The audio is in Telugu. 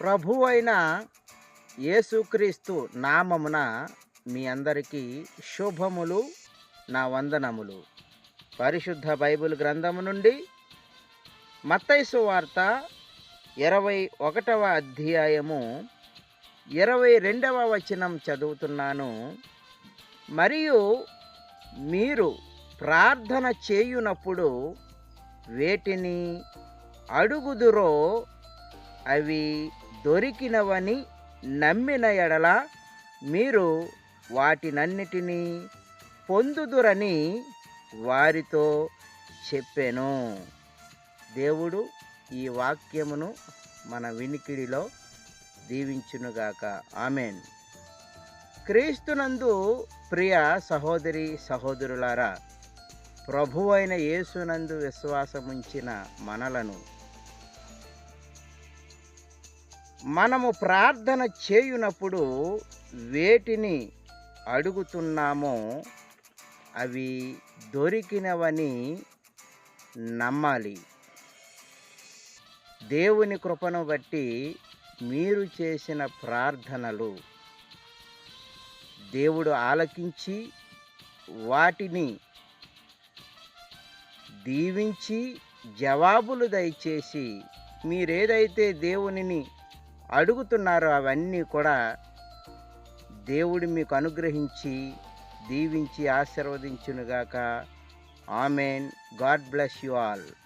ప్రభు అయిన యేసుక్రీస్తు నామమున మీ అందరికీ శుభములు నా వందనములు. పరిశుద్ధ బైబిల్ గ్రంథము నుండి మత్తైసు వార్త ఇరవై ఒకటవ అధ్యాయము ఇరవై రెండవ వచనం చదువుతున్నాను. మరియు మీరు ప్రార్థన చేయునప్పుడు వేటిని అడుగుదురో అవి దొరికినవని నమ్మిన ఎడల మీరు వాటినన్నిటినీ పొందుదురని వారితో చెప్పాను. దేవుడు ఈ వాక్యమును మన వినికిడిలో దీవించునుగాక. ఆమెన్. క్రీస్తునందు ప్రియ సహోదరి సహోదరులారా ప్రభువైన యేసునందు విశ్వాసముంచిన మనలను మనము ప్రార్థన చేయునప్పుడు వేటిని అడుగుతున్నామో అవి దొరికినవని నమ్మాలి. దేవుని కృపను బట్టి మీరు చేసిన ప్రార్థనలు. దేవుడు ఆలకించి వాటిని దీవించి జవాబులు దయచేసి మీరేదైతే దేవునిని అడుగుతున్నారో అవన్నీ కూడా దేవుడు మీకు అనుగ్రహించి దీవించి ఆశీర్వదించునుగాక. Amen. God bless you all.